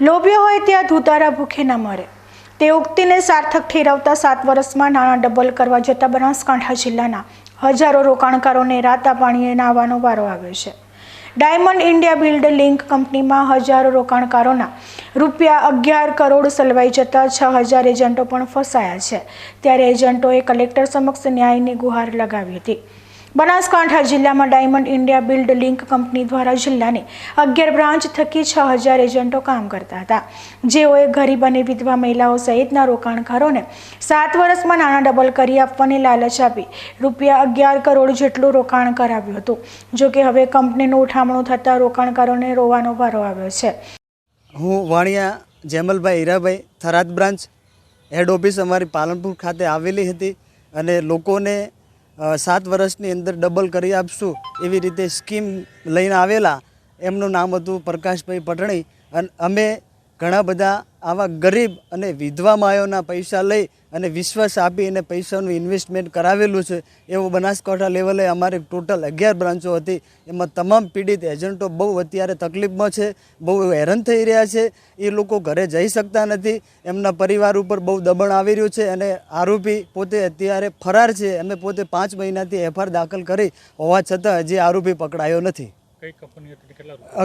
લોભ્યો હોય ત્યાં ધુધારા ભૂખે ન મરે. તે ઉક્તિને સાર્થક ઠેરવતા સાત વર્ષમાં નાણાં ડબલ કરવા જતાં બનાસકાંઠા જિલ્લાના હજારો રોકાણકારોને રાતા પાણીએ નાહવાનો વારો આવ્યો છે. ડાયમંડ ઇન્ડિયા બિલ્ડ લિંક કંપનીમાં હજારો રોકાણકારોના રૂપિયા અગિયાર કરોડ સલવાઈ જતા છ હજાર એજન્ટો પણ ફસાયા છે. ત્યારે એજન્ટોએ કલેક્ટર સમક્ષ ન્યાયની ગુહાર લગાવી હતી. બનાસકાંઠા જિલ્લામાં diamond India build link company દ્વારા જિલ્લાની અગિયાર બ્રાન્ચ થકી છ હજાર એજન્ટો કામ કરતા હતા. જેઓએ ગરીબ અને વિધવા મહિલાઓ સહિતના રોકાણકારોને સાત વર્ષમાં નાણાં ડબલ કરી આપવાની લાલચ આપી રૂપિયા અગિયાર કરોડ જેટલું રોકાણ કરાવ્યું હતું. જોકે હવે કંપનીનું ઉઠામણું થતાં રોકાણકારોને રોવાનો વારો આવ્યો છે. હું Vaniya Jemalbhai Hirabhai Tharad branch head office અમારી પાલનપુર ખાતે આવેલી હતી અને લોકોને સાત વર્ષની અંદર ડબલ કરી આપશું એવી રીતે સ્કીમ લઈને આવેલા. એમનું નામ હતું પ્રકાશભાઈ પટણી. અને અમે ઘણા બધા આવા ગરીબ અને વિધવા માયોના પૈસા લઈ અને વિશ્વાસ આપી અને પૈસાનું ઇન્વેસ્ટમેન્ટ કરાવેલું છે. એવું બનાસકાંઠા લેવલે અમારે ટોટલ અગિયાર બ્રાન્ચો હતી. એમાં તમામ પીડિત એજન્ટો બહુ અત્યારે તકલીફમાં છે બહુ હેરાન થઈ રહ્યા છે. એ લોકો ઘરે જઈ શકતા નથી. એમના પરિવાર ઉપર બહુ દબાણ આવી રહ્યું છે અને આરોપી પોતે અત્યારે ફરાર છે. અમે પોતે પાંચ મહિનાથી એફઆઈઆર દાખલ કરી હોવા છતાં હજી આરોપી પકડાયો નથી.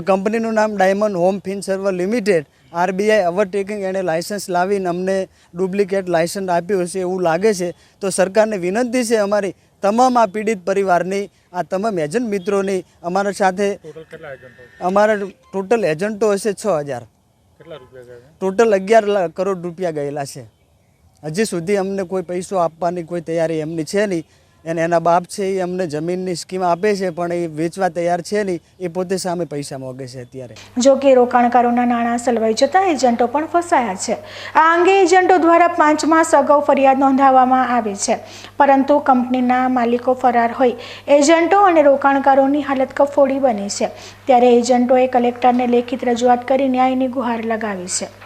કંપનીનું નામ diamond home fin server limited RBI overtaking એણે લાયસન્સ લાવીને અમને ડુપ્લિકેટ લાયસન્સ આપ્યું હશે એવું લાગે છે તો સરકારને વિનંતી છે અમારી તમામ આ પીડિત પરિવારની આ તમામ એજન્ટ મિત્રોની અમારા સાથે અમારા ટોટલ એજન્ટો હશે છ હજાર. કેટલા રૂપિયા ગયા? ટોટલ અગિયાર કરોડ રૂપિયા ગયેલા છે. હજી સુધી અમને કોઈ પૈસો આપવાની કોઈ તૈયારી એમની છે નહીં. અને એના બાપ છે એ અમને જમીનની સ્કીમ આપે છે, પણ એ વેચવા તૈયાર છે નહીં. એ પોતે સામે પૈસા માગે છે અત્યારે. જો કે રોકાણકારોના નાણાં સલવાઈ જતા એજન્ટો પણ ફસાયા છે. આ અંગે એજન્ટો દ્વારા પાંચ માસ અગાઉ ફરિયાદ નોંધાવવામાં આવી છે. પરંતુ કંપનીના માલિકો ફરાર હોય. એજન્ટો અને રોકાણકારોની હાલત કફોડી બની છે. ત્યારે એજન્ટોએ કલેક્ટરને લેખિત રજૂઆત કરી ન્યાયની ગુહાર લગાવી છે.